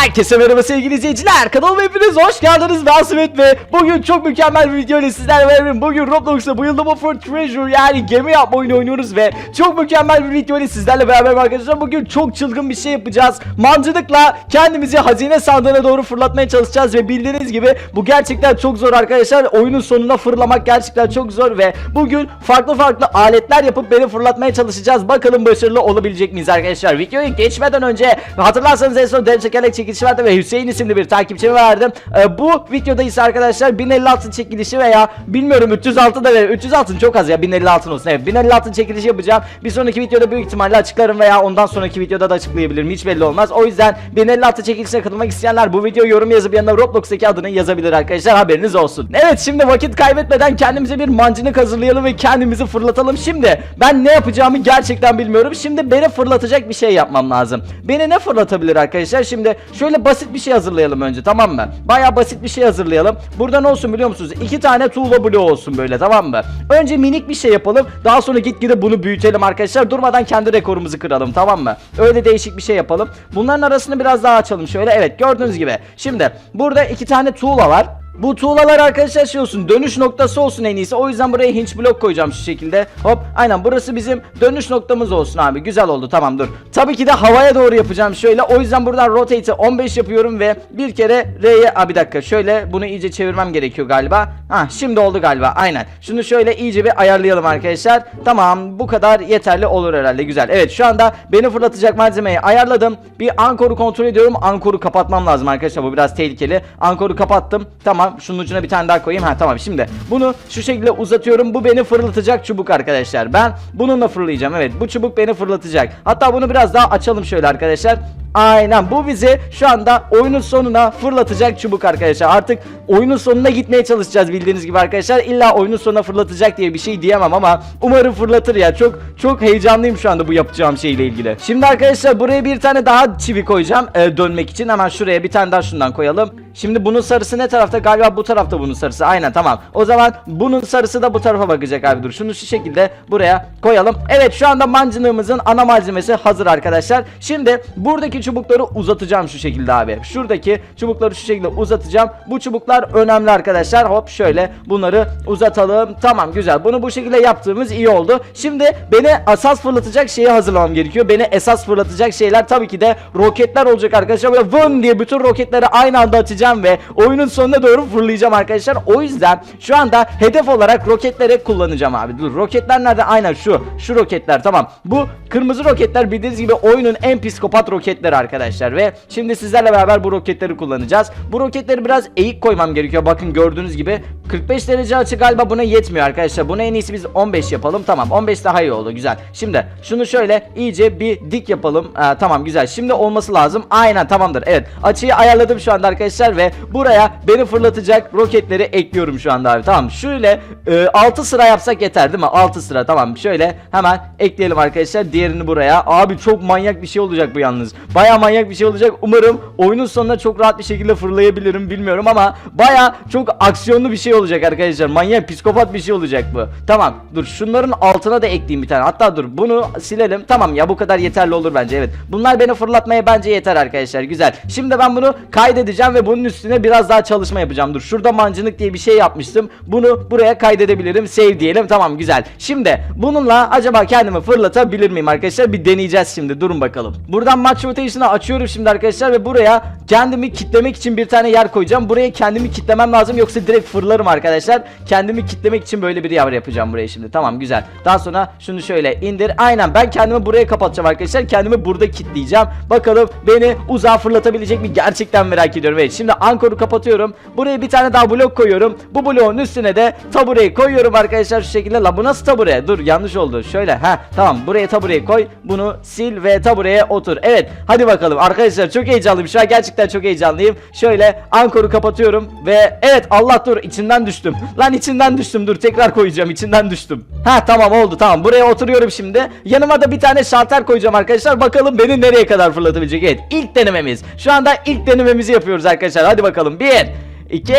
Herkese merhaba sevgili izleyiciler. Kanalıma hepiniz hoş geldiniz. Ben Samet ve bugün çok mükemmel bir video ile sizlerle beraberim. Bugün Roblox'ta Buildable for Treasure yani gemi yapma oyunu oynuyoruz ve çok mükemmel bir video ile sizlerle beraber arkadaşlar. Bugün çok çılgın bir şey yapacağız. Mancınıkla kendimizi hazine sandığına doğru fırlatmaya çalışacağız ve bildiğiniz gibi bu gerçekten çok zor arkadaşlar. Oyunun sonuna fırlamak gerçekten çok zor ve bugün farklı farklı aletler yapıp beni fırlatmaya çalışacağız. Bakalım başarılı olabilecek miyiz arkadaşlar. Videoyu geçmeden önce hatırlarsanız en son Deniz Çekerek çekilişi vardı ve Hüseyin isimli bir takipçime verdim. Ee, bu videoda ise arkadaşlar 1056 çekilişi veya bilmiyorum 306 da verir. 306 çok az ya 1056 olsun. Evet 1056 çekilişi yapacağım. Bir sonraki videoda büyük ihtimalle açıklarım veya ondan sonraki videoda da açıklayabilirim. Hiç belli olmaz. O yüzden 1056 çekilişine katılmak isteyenler bu videoyu yorum yazıp yanına Roblox'taki adını yazabilir arkadaşlar. Haberiniz olsun. Evet şimdi vakit kaybetmeden kendimize bir mancınık hazırlayalım ve kendimizi fırlatalım. Şimdi ben ne yapacağımı gerçekten bilmiyorum. Şimdi beni fırlatacak bir şey yapmam lazım. Beni ne fırlatabilir arkadaşlar? Şimdi şöyle basit bir şey hazırlayalım önce tamam mı? Baya basit bir şey hazırlayalım. Burada ne olsun biliyor musunuz? İki tane tuğla bloğu olsun böyle tamam mı? Önce minik bir şey yapalım. Daha sonra gitgide bunu büyütelim arkadaşlar. Durmadan kendi rekorumuzu kıralım tamam mı? Öyle değişik bir şey yapalım. Bunların arasını biraz daha açalım şöyle. Evet gördüğünüz gibi. Şimdi burada iki tane tuğla var. Bu tuğlalar arkadaşlar şey olsun dönüş noktası olsun en iyisi. O yüzden buraya hinge blok koyacağım şu şekilde. Hop aynen burası bizim dönüş noktamız olsun abi. Güzel oldu tamam dur. Tabii ki de havaya doğru yapacağım şöyle. O yüzden buradan rotate'i 15 yapıyorum ve bir kere R'ye Aa, bir dakika şöyle bunu iyice çevirmem gerekiyor galiba. Ha şimdi oldu galiba aynen. Şunu şöyle iyice bir ayarlayalım arkadaşlar. Tamam bu kadar yeterli olur herhalde güzel. Evet şu anda beni fırlatacak malzemeyi ayarladım. Bir ankoru kontrol ediyorum ankoru kapatmam lazım arkadaşlar bu biraz tehlikeli. Ankoru kapattım tamam şunun ucuna bir tane daha koyayım. Ha tamam. Şimdi bunu şu şekilde uzatıyorum. Bu beni fırlatacak çubuk arkadaşlar. Ben bununla fırlayacağım. Evet bu çubuk beni fırlatacak. Hatta bunu biraz daha açalım şöyle arkadaşlar Aynen bu bizi şu anda oyunun sonuna fırlatacak çubuk arkadaşlar. Artık oyunun sonuna gitmeye çalışacağız bildiğiniz gibi arkadaşlar. İlla oyunun sonuna fırlatacak diye bir şey diyemem ama umarım fırlatır ya. Çok çok heyecanlıyım şu anda bu yapacağım şeyle ilgili. Şimdi arkadaşlar buraya bir tane daha çivi koyacağım e, dönmek için. Hemen şuraya bir tane daha şundan koyalım. Şimdi bunun sarısı ne tarafta? Galiba bu tarafta bunun sarısı. Aynen tamam. O zaman bunun sarısı da bu tarafa bakacak abi. Dur şunu şu şekilde buraya koyalım. Evet şu anda mancınığımızın ana malzemesi hazır arkadaşlar. Şimdi buradaki çubukları uzatacağım şu şekilde abi. Şuradaki çubukları şu şekilde uzatacağım. Bu çubuklar önemli arkadaşlar. Hop şöyle bunları uzatalım. Tamam güzel. Bunu bu şekilde yaptığımız iyi oldu. Şimdi beni esas fırlatacak şeyi hazırlamam gerekiyor. Beni esas fırlatacak şeyler tabii ki de roketler olacak arkadaşlar. Böyle vın diye bütün roketleri aynı anda açacağım ve oyunun sonuna doğru fırlayacağım arkadaşlar. O yüzden şu anda hedef olarak roketleri kullanacağım abi. Dur roketler nerede? Aynen şu. Şu roketler tamam. Bu kırmızı roketler bildiğiniz gibi oyunun en psikopat roketleri arkadaşlar ve şimdi sizlerle beraber bu roketleri kullanacağız. Bu roketleri biraz eğik koymam gerekiyor. Bakın gördüğünüz gibi 45 derece açı galiba buna yetmiyor arkadaşlar. Buna en iyisi biz 15 yapalım. Tamam 15 daha iyi oldu güzel. Şimdi şunu şöyle iyice bir dik yapalım. Aa, tamam güzel. Şimdi olması lazım. Aynen tamamdır. Evet açıyı ayarladım şu anda arkadaşlar ve buraya beni fırlatacak roketleri ekliyorum şu anda abi. Tamam şöyle e, 6 sıra yapsak yeter değil mi? 6 sıra tamam. Şöyle hemen ekleyelim arkadaşlar. Diğerini buraya. Abi çok manyak bir şey olacak bu yalnız. Baya manyak bir şey olacak. Umarım oyunun sonunda çok rahat bir şekilde fırlayabilirim bilmiyorum ama baya çok aksiyonlu bir şey olacak arkadaşlar. Manyak psikopat bir şey olacak bu. Tamam dur şunların altına da ekleyeyim bir tane. Hatta dur bunu silelim. Tamam ya bu kadar yeterli olur bence evet. Bunlar beni fırlatmaya bence yeter arkadaşlar. Güzel. Şimdi ben bunu kaydedeceğim ve bunun üstüne biraz daha çalışma yapacağım. Dur şurada mancınık diye bir şey yapmıştım. Bunu buraya kaydedebilirim. Save diyelim. Tamam güzel. Şimdi bununla acaba kendimi fırlatabilir miyim arkadaşlar? Bir deneyeceğiz şimdi. Durun bakalım. Buradan match rotation'ı açıyorum şimdi arkadaşlar ve buraya kendimi kitlemek için bir tane yer koyacağım. Buraya kendimi kitlemem lazım yoksa direkt fırlarım arkadaşlar. Kendimi kitlemek için böyle bir yer yapacağım buraya şimdi. Tamam güzel. Daha sonra şunu şöyle indir. Aynen ben kendimi buraya kapatacağım arkadaşlar. Kendimi burada kitleyeceğim. Bakalım beni uzağa fırlatabilecek mi? Gerçekten merak ediyorum. Evet şimdi ankoru kapatıyorum. Buraya bir tane daha blok koyuyorum. Bu bloğun üstüne de tabureyi koyuyorum arkadaşlar şu şekilde. La bu nasıl tabure? Dur yanlış oldu. Şöyle ha tamam buraya tabureyi koy. Bunu sil ve tabureye otur. Evet hadi bakalım arkadaşlar çok heyecanlıyım. Şu an gerçekten çok heyecanlıyım. Şöyle ankoru kapatıyorum ve evet Allah dur içinden düştüm. Lan içinden düştüm dur tekrar koyacağım içinden düştüm. Ha tamam oldu tamam buraya oturuyorum şimdi. Yanıma da bir tane şalter koyacağım arkadaşlar. Bakalım beni nereye kadar fırlatabilecek. Evet ilk denememiz. Şu anda ilk denememizi yapıyoruz arkadaşlar. Hadi bakalım. Bir, 2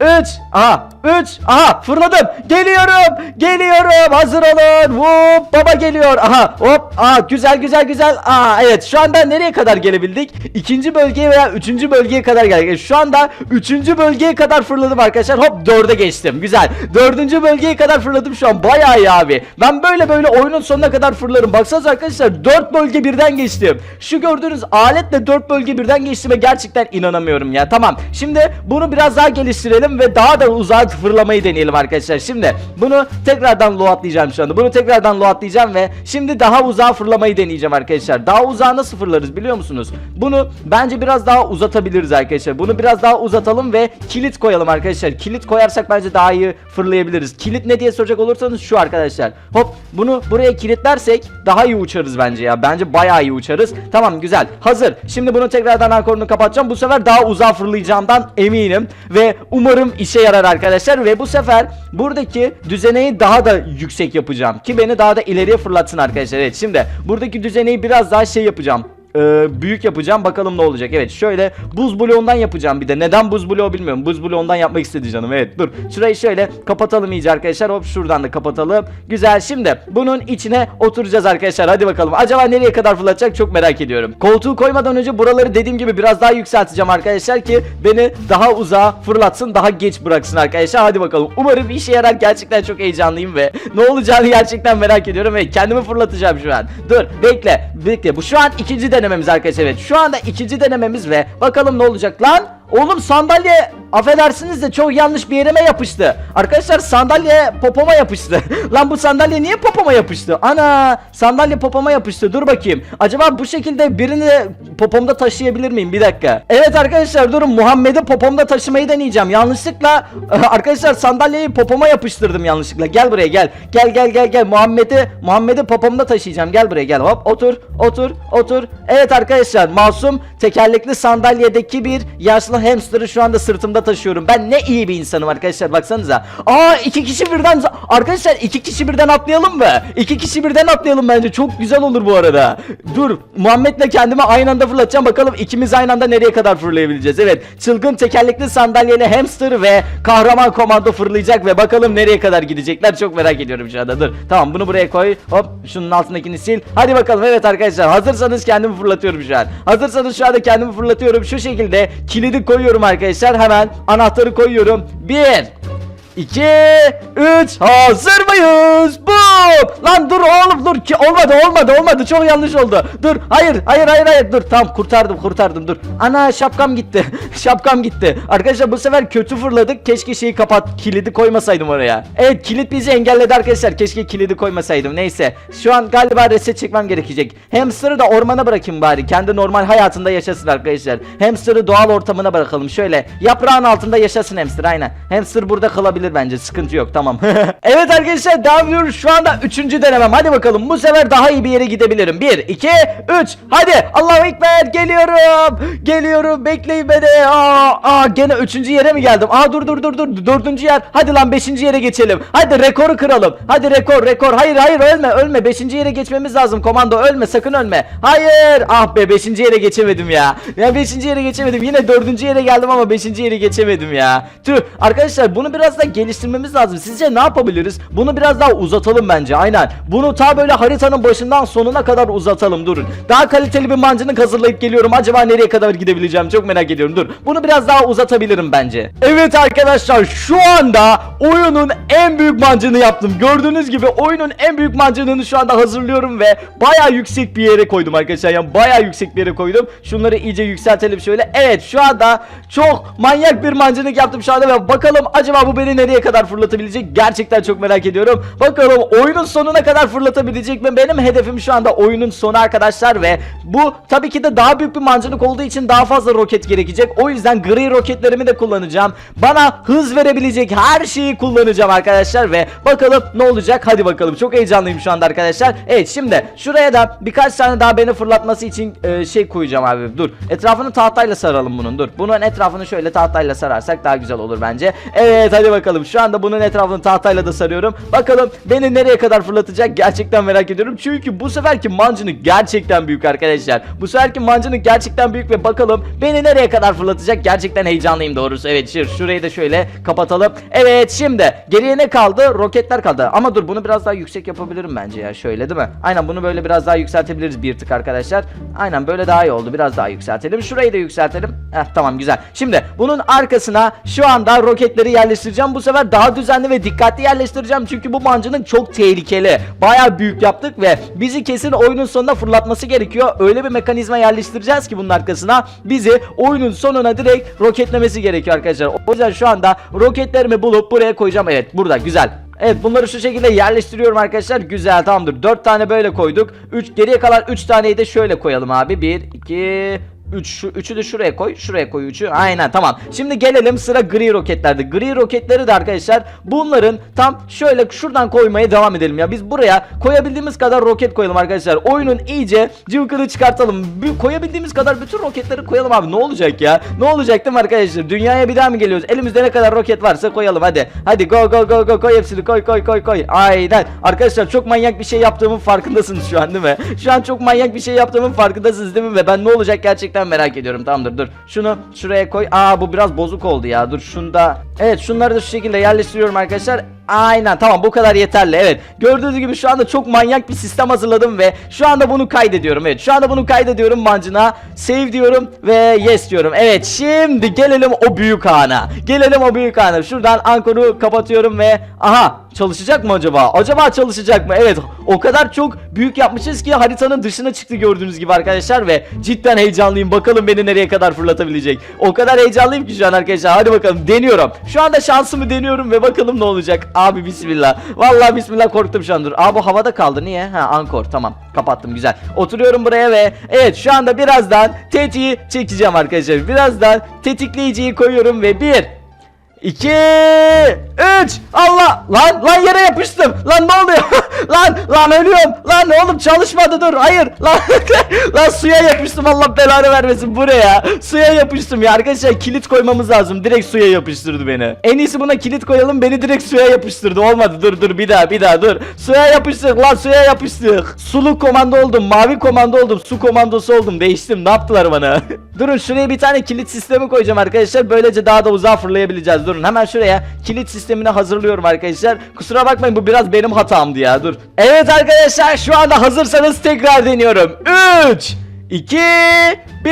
3 Aha 3 Aha fırladım. Geliyorum. Geliyorum. Hazır olun. Hop baba geliyor. Aha hop. Aa güzel güzel güzel. Aa evet şu anda nereye kadar gelebildik? İkinci bölgeye veya üçüncü bölgeye kadar geldik. Şu anda üçüncü bölgeye kadar fırladım arkadaşlar. Hop dörde geçtim. Güzel. Dördüncü bölgeye kadar fırladım şu an. Bayağı iyi abi. Ben böyle böyle oyunun sonuna kadar fırlarım. Baksanıza arkadaşlar dört bölge birden geçtim. Şu gördüğünüz aletle dört bölge birden geçtiğime gerçekten inanamıyorum ya. Tamam. Şimdi bunu biraz daha geliştirelim ve daha da uzağa fırlamayı deneyelim arkadaşlar. Şimdi bunu tekrardan loatlayacağım şu anda. Bunu tekrardan loatlayacağım ve şimdi daha uzağa fırlamayı deneyeceğim arkadaşlar. Daha uzağa nasıl fırlarız biliyor musunuz? Bunu bence biraz daha uzatabiliriz arkadaşlar. Bunu biraz daha uzatalım ve kilit koyalım arkadaşlar. Kilit koyarsak bence daha iyi fırlayabiliriz. Kilit ne diye soracak olursanız şu arkadaşlar. Hop bunu buraya kilitlersek daha iyi uçarız bence ya. Bence bayağı iyi uçarız. Tamam güzel. Hazır. Şimdi bunu tekrardan ankorunu kapatacağım. Bu sefer daha uzağa fırlayacağımdan eminim ve umarım işe yarar arkadaşlar. Ve bu sefer buradaki düzeneyi daha da yüksek yapacağım. Ki beni daha da ileriye fırlatsın arkadaşlar. Evet şimdi buradaki düzeneyi biraz daha şey yapacağım e, büyük yapacağım bakalım ne olacak. Evet şöyle buz bloğundan yapacağım bir de. Neden buz bloğu bilmiyorum. Buz bloğundan yapmak istedi canım. Evet dur. Şurayı şöyle kapatalım iyice arkadaşlar. Hop şuradan da kapatalım. Güzel şimdi bunun içine oturacağız arkadaşlar. Hadi bakalım. Acaba nereye kadar fırlatacak? Çok merak ediyorum. Koltuğu koymadan önce buraları dediğim gibi biraz daha yükselteceğim arkadaşlar ki beni daha uzağa fırlatsın daha geç bıraksın arkadaşlar. Hadi bakalım. Umarım işe yarar. Gerçekten çok heyecanlıyım ve ne olacağını gerçekten merak ediyorum ve kendimi fırlatacağım şu an. Dur bekle bekle. Bu şu an ikinci denememiz arkadaşlar. Evet şu anda ikinci denememiz ve bakalım ne olacak lan? Oğlum sandalye affedersiniz de çok yanlış bir yerime yapıştı. Arkadaşlar sandalye popoma yapıştı. Lan bu sandalye niye popoma yapıştı? Ana sandalye popoma yapıştı. Dur bakayım. Acaba bu şekilde birini popomda taşıyabilir miyim? Bir dakika. Evet arkadaşlar durun Muhammed'i popomda taşımayı deneyeceğim. Yanlışlıkla arkadaşlar sandalyeyi popoma yapıştırdım yanlışlıkla. Gel buraya gel. Gel gel gel gel. Muhammed'i Muhammed'i popomda taşıyacağım. Gel buraya gel. Hop otur otur otur. Evet arkadaşlar masum tekerlekli sandalyedeki bir yaşlı hamster'ı şu anda sırtımda taşıyorum. Ben ne iyi bir insanım arkadaşlar baksanıza. Aa iki kişi birden arkadaşlar iki kişi birden atlayalım mı? İki kişi birden atlayalım bence. Çok güzel olur bu arada. Dur Muhammed'le kendimi aynı anda fırlatacağım. Bakalım ikimiz aynı anda nereye kadar fırlayabileceğiz. Evet çılgın tekerlekli sandalyeli hamster ve kahraman komando fırlayacak ve bakalım nereye kadar gidecekler. Çok merak ediyorum şu anda. Dur. Tamam bunu buraya koy. Hop şunun altındakini sil. Hadi bakalım. Evet arkadaşlar hazırsanız kendimi fırlatıyorum şu an. Hazırsanız şu anda kendimi fırlatıyorum. Şu şekilde kilidi koyuyorum arkadaşlar. Hemen anahtarı koyuyorum. Bir 2 3 hazır mıyız? Bu. Lan dur oğlum dur ki olmadı olmadı olmadı çok yanlış oldu. Dur hayır hayır hayır hayır dur tamam kurtardım kurtardım dur. Ana şapkam gitti. şapkam gitti. Arkadaşlar bu sefer kötü fırladık. Keşke şeyi kapat kilidi koymasaydım oraya. Evet kilit bizi engelledi arkadaşlar. Keşke kilidi koymasaydım. Neyse. Şu an galiba reset çekmem gerekecek. Hamster'ı da ormana bırakayım bari. Kendi normal hayatında yaşasın arkadaşlar. Hamster'ı doğal ortamına bırakalım. Şöyle yaprağın altında yaşasın hamster aynen. Hamster burada kalabilir bence. Sıkıntı yok tamam. evet arkadaşlar devam. Şu anda üçüncü denemem. Hadi bakalım bu sefer daha iyi bir yere gidebilirim. 1, 2, 3. Hadi. Allahu Ekber. Geliyorum. Geliyorum. Bekleyin beni. Aa, aa gene üçüncü yere mi geldim? Aa dur dur dur dur. Dördüncü yer. Hadi lan beşinci yere geçelim. Hadi rekoru kıralım. Hadi rekor rekor. Hayır hayır ölme ölme. Beşinci yere geçmemiz lazım. Komando ölme sakın ölme. Hayır. Ah be beşinci yere geçemedim ya. Ya beşinci yere geçemedim. Yine dördüncü yere geldim ama beşinci yere geçemedim ya. Tüh. Arkadaşlar bunu biraz da geliştirmemiz lazım. Sizce ne yapabiliriz? Bunu biraz daha uzatalım bence. Aynen. Bunu ta böyle haritanın başından sonuna kadar uzatalım. Durun. Daha kaliteli bir mancınık hazırlayıp geliyorum. Acaba nereye kadar gidebileceğim? Çok merak ediyorum. Dur. Bunu biraz daha uzatabilirim bence. Evet arkadaşlar şu anda oyunun en büyük mancını yaptım. Gördüğünüz gibi oyunun en büyük mancınını şu anda hazırlıyorum ve baya yüksek bir yere koydum arkadaşlar. Yani baya yüksek bir yere koydum. Şunları iyice yükseltelim şöyle. Evet şu anda çok manyak bir mancınık yaptım şu anda ve bakalım acaba bu beni nereye kadar fırlatabilecek? Gerçekten çok merak ediyorum. Bakalım oyunun sonuna kadar fırlatabilecek mi? Benim hedefim şu anda oyunun sonu arkadaşlar ve bu tabii ki de daha büyük bir mancınık olduğu için daha fazla roket gerekecek. O yüzden gri roketlerimi de kullanacağım. Bana hız verebilecek her şeyi kullanacağım arkadaşlar ve bakalım ne olacak? Hadi bakalım. Çok heyecanlıyım şu anda arkadaşlar. Evet şimdi şuraya da birkaç tane daha beni fırlatması için e, şey koyacağım abi. Dur. Etrafını tahtayla saralım bunun. Dur. Bunun etrafını şöyle tahtayla sararsak daha güzel olur bence. Evet hadi bakalım. Bakalım. Şu anda bunun etrafını tahtayla da sarıyorum. Bakalım beni nereye kadar fırlatacak gerçekten merak ediyorum. Çünkü bu seferki mancınık gerçekten büyük arkadaşlar. Bu seferki mancınık gerçekten büyük ve bakalım beni nereye kadar fırlatacak gerçekten heyecanlıyım doğrusu. Evet şur şurayı da şöyle kapatalım. Evet şimdi geriye ne kaldı? Roketler kaldı. Ama dur bunu biraz daha yüksek yapabilirim bence ya. Şöyle değil mi? Aynen bunu böyle biraz daha yükseltebiliriz bir tık arkadaşlar. Aynen böyle daha iyi oldu. Biraz daha yükseltelim. Şurayı da yükseltelim. Heh tamam güzel. Şimdi bunun arkasına şu anda roketleri yerleştireceğim. Bu sefer daha düzenli ve dikkatli yerleştireceğim. Çünkü bu mancınık çok tehlikeli. Baya büyük yaptık ve bizi kesin oyunun sonunda fırlatması gerekiyor. Öyle bir mekanizma yerleştireceğiz ki bunun arkasına bizi oyunun sonuna direkt roketlemesi gerekiyor arkadaşlar. O yüzden şu anda roketlerimi bulup buraya koyacağım. Evet burada güzel. Evet bunları şu şekilde yerleştiriyorum arkadaşlar. Güzel tamamdır. 4 tane böyle koyduk. 3 geriye kalan 3 taneyi de şöyle koyalım abi. 1 2 3 şu üçü de şuraya koy. Şuraya koy üçü. Aynen tamam. Şimdi gelelim sıra gri roketlerde. Gri roketleri de arkadaşlar bunların tam şöyle şuradan koymaya devam edelim ya. Biz buraya koyabildiğimiz kadar roket koyalım arkadaşlar. Oyunun iyice cıvkını çıkartalım. Bir, koyabildiğimiz kadar bütün roketleri koyalım abi. Ne olacak ya? Ne olacak değil mi arkadaşlar? Dünyaya bir daha mı geliyoruz? Elimizde ne kadar roket varsa koyalım hadi. Hadi go go go go koy hepsini koy koy koy koy. Aynen. Arkadaşlar çok manyak bir şey yaptığımın farkındasınız şu an değil mi? Şu an çok manyak bir şey yaptığımın farkındasınız değil mi? Ve ben ne olacak gerçekten merak ediyorum. Tamamdır dur. Şunu şuraya koy. Aa bu biraz bozuk oldu ya. Dur şunda. Evet şunları da şu şekilde yerleştiriyorum arkadaşlar. Aynen tamam bu kadar yeterli evet. Gördüğünüz gibi şu anda çok manyak bir sistem hazırladım ve Şu anda bunu kaydediyorum evet. Şu anda bunu kaydediyorum mancına. Save diyorum ve yes diyorum. Evet şimdi gelelim o büyük ana. Gelelim o büyük ana. Şuradan ankoru kapatıyorum ve Aha çalışacak mı acaba? Acaba çalışacak mı? Evet O kadar çok büyük yapmışız ki haritanın dışına çıktı gördüğünüz gibi arkadaşlar Ve cidden heyecanlıyım. Bakalım beni nereye kadar fırlatabilecek. O kadar heyecanlıyım ki şu an arkadaşlar. Hadi bakalım deniyorum. Şu anda şansımı deniyorum ve bakalım ne olacak Abi bismillah. Vallahi bismillah korktum şu an dur. Aa bu havada kaldı. Niye? Ha ankor. Tamam. Kapattım güzel. Oturuyorum buraya ve evet şu anda birazdan tetiği çekeceğim arkadaşlar. Birazdan tetikleyiciyi koyuyorum ve bir 2 3 Allah lan lan yere yapıştım. Lan ne oluyor? lan lan ölüyorum. Lan oğlum çalışmadı dur. Hayır. Lan lan suya yapıştım. Allah belanı vermesin buraya. Suya yapıştım ya arkadaşlar kilit koymamız lazım. Direkt suya yapıştırdı beni. En iyisi buna kilit koyalım. Beni direkt suya yapıştırdı. Olmadı. Dur dur bir daha bir daha dur. Suya yapıştık lan suya yapıştık. Sulu komando oldum. Mavi komando oldum. Su komandosu oldum. Değiştim. Ne yaptılar bana? Durun şuraya bir tane kilit sistemi koyacağım arkadaşlar. Böylece daha da uzağa fırlayabileceğiz. Durun hemen şuraya kilit sistemini hazırlıyorum arkadaşlar. Kusura bakmayın bu biraz benim hatamdı ya. Dur. Evet arkadaşlar şu anda hazırsanız tekrar deniyorum. 3 2 1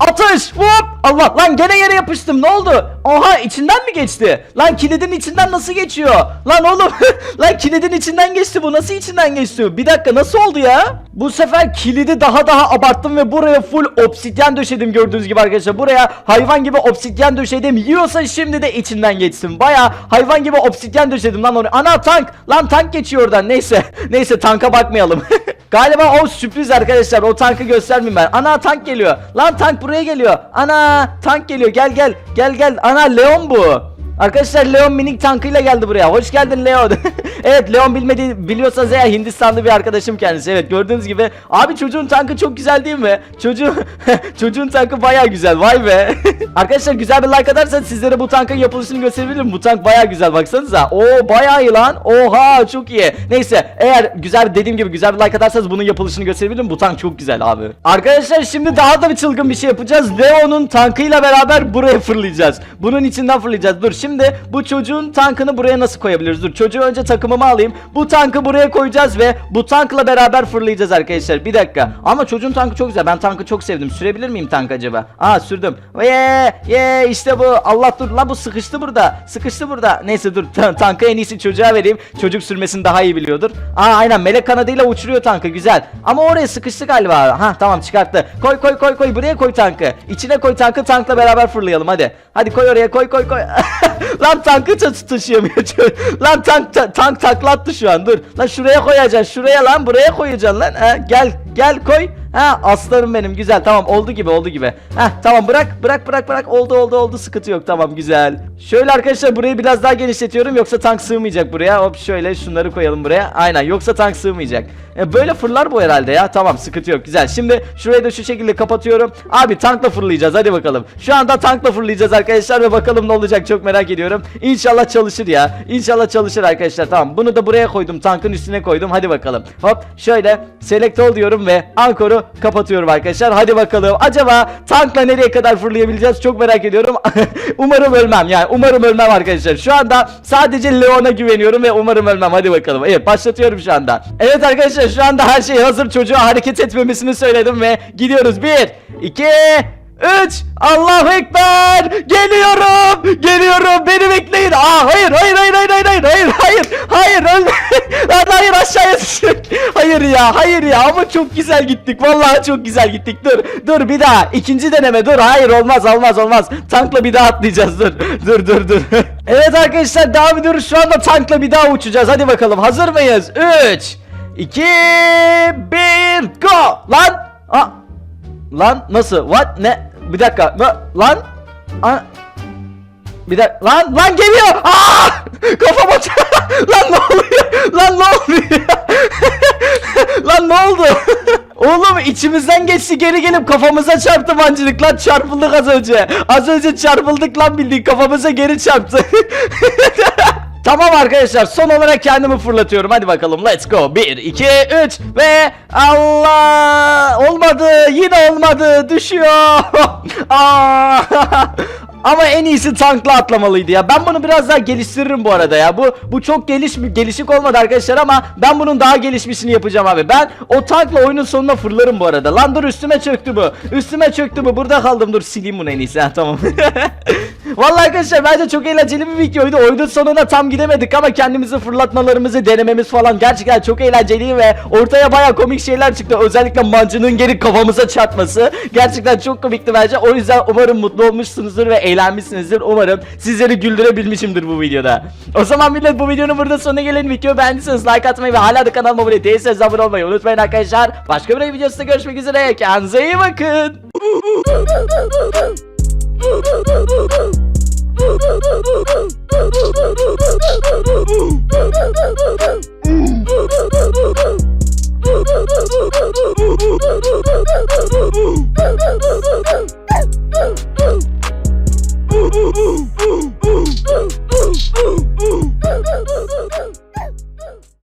Atış! Hop! Allah lan gene yere yapıştım. Ne oldu? Oha içinden mi geçti? Lan kilidin içinden nasıl geçiyor? Lan oğlum lan kilidin içinden geçti bu. Nasıl içinden geçti? Bir dakika nasıl oldu ya? Bu sefer kilidi daha daha abarttım ve buraya full obsidyen döşedim gördüğünüz gibi arkadaşlar. Buraya hayvan gibi obsidyen döşedim. Yiyorsa şimdi de içinden geçsin. Baya hayvan gibi obsidyen döşedim lan onu. Ana tank! Lan tank geçiyor oradan. Neyse. Neyse tanka bakmayalım. Galiba o sürpriz arkadaşlar. O tankı göstermeyeyim ben. Ana tank geliyor. Lan tank buraya geliyor. Ana tank geliyor. Gel gel. Gel gel. Ana Leon bu. Arkadaşlar Leon minik tankıyla geldi buraya. Hoş geldin Leon. evet Leon bilmedi biliyorsanız eğer Hindistanlı bir arkadaşım kendisi. Evet gördüğünüz gibi. Abi çocuğun tankı çok güzel değil mi? Çocuğun çocuğun tankı baya güzel. Vay be. arkadaşlar güzel bir like atarsanız sizlere bu tankın yapılışını gösterebilirim. Bu tank baya güzel baksanıza. Oo baya iyi lan. Oha çok iyi. Neyse eğer güzel dediğim gibi güzel bir like atarsanız bunun yapılışını gösterebilirim. Bu tank çok güzel abi. Arkadaşlar şimdi daha da bir çılgın bir şey yapacağız. Leon'un tankıyla beraber buraya fırlayacağız. Bunun içinden fırlayacağız. Dur şimdi bu çocuğun tankını buraya nasıl koyabiliriz? Dur çocuğu önce takımıma alayım. Bu tankı buraya koyacağız ve bu tankla beraber fırlayacağız arkadaşlar. Bir dakika. Ama çocuğun tankı çok güzel. Ben tankı çok sevdim. Sürebilir miyim tank acaba? Aa sürdüm. Ye ye işte bu. Allah dur la bu sıkıştı burada. Sıkıştı burada. Neyse dur ta- tankı en iyisi çocuğa vereyim. Çocuk sürmesini daha iyi biliyordur. Aa aynen melek kanadıyla uçuruyor tankı güzel. Ama oraya sıkıştı galiba. Ha tamam çıkarttı. Koy koy koy koy buraya koy tankı. İçine koy tankı tankla beraber fırlayalım hadi. Hadi koy oraya koy koy koy. lan tankı ta- taşıyamıyor. lan tank ta- tank taklattı şu an dur. Lan şuraya koyacaksın şuraya lan buraya koyacaksın lan. Ha, gel gel koy. Ha aslanım benim güzel tamam oldu gibi oldu gibi. Ha tamam bırak bırak bırak bırak oldu oldu oldu sıkıntı yok tamam güzel. Şöyle arkadaşlar burayı biraz daha genişletiyorum yoksa tank sığmayacak buraya. Hop şöyle şunları koyalım buraya. Aynen yoksa tank sığmayacak. E, böyle fırlar bu herhalde ya. Tamam sıkıntı yok güzel. Şimdi şurayı da şu şekilde kapatıyorum. Abi tankla fırlayacağız hadi bakalım. Şu anda tankla fırlayacağız arkadaşlar ve bakalım ne olacak çok merak ediyorum. İnşallah çalışır ya. İnşallah çalışır arkadaşlar. Tamam bunu da buraya koydum. Tankın üstüne koydum. Hadi bakalım. Hop şöyle select ol diyorum ve ankoru kapatıyorum arkadaşlar. Hadi bakalım. Acaba tankla nereye kadar fırlayabileceğiz? Çok merak ediyorum. umarım ölmem yani. Umarım ölmem arkadaşlar. Şu anda sadece Leon'a güveniyorum ve umarım ölmem. Hadi bakalım. Evet başlatıyorum şu anda. Evet arkadaşlar şu anda her şey hazır. Çocuğa hareket etmemesini söyledim ve gidiyoruz. 1 2 3 Allahu Ekber. Geliyorum. Geliyorum. Beni bekleyin. Aa hayır hayır hayır hayır hayır hayır hayır hayır hayır öldü Lan hayır aşağıya düştük Hayır ya hayır ya. Ama çok güzel gittik. Vallahi çok güzel gittik. Dur dur bir daha. İkinci deneme. Dur hayır olmaz olmaz olmaz. Tankla bir daha atlayacağız. Dur dur dur dur. Evet arkadaşlar devam ediyoruz. Şu anda tankla bir daha uçacağız. Hadi bakalım. Hazır mıyız? 3 2 1 go! Lan! Aa, Lan nasıl? What? Ne? Bir dakika. Na- lan? An bir dakika. Lan lan geliyor. Aa! Kafam at. lan ne oluyor? Lan ne oluyor? lan ne oldu? Oğlum içimizden geçti geri gelip kafamıza çarptı mancınık lan çarpıldık az önce. Az önce çarpıldık lan bildiğin kafamıza geri çarptı. Tamam arkadaşlar son olarak kendimi fırlatıyorum hadi bakalım let's go 1 2 3 ve Allah olmadı yine olmadı düşüyor! Ama en iyisi tankla atlamalıydı ya. Ben bunu biraz daha geliştiririm bu arada ya. Bu bu çok geliş gelişik olmadı arkadaşlar ama ben bunun daha gelişmişini yapacağım abi. Ben o tankla oyunun sonuna fırlarım bu arada. Lan dur üstüme çöktü bu. Üstüme çöktü bu. Burada kaldım. Dur sileyim bunu en iyisi. Ha, tamam. Vallahi arkadaşlar bence çok eğlenceli bir videoydu. Oyunun sonuna tam gidemedik ama kendimizi fırlatmalarımızı denememiz falan gerçekten çok eğlenceli ve ortaya baya komik şeyler çıktı. Özellikle mancının geri kafamıza çarpması gerçekten çok komikti bence. O yüzden umarım mutlu olmuşsunuzdur ve eğlenmişsinizdir. Umarım sizleri güldürebilmişimdir bu videoda. O zaman millet bu videonun burada sonuna gelelim. Videoyu beğendiyseniz like atmayı ve hala da kanalıma abone değilseniz abone olmayı unutmayın arkadaşlar. Başka bir videosunda görüşmek üzere. Kendinize iyi bakın. Woo!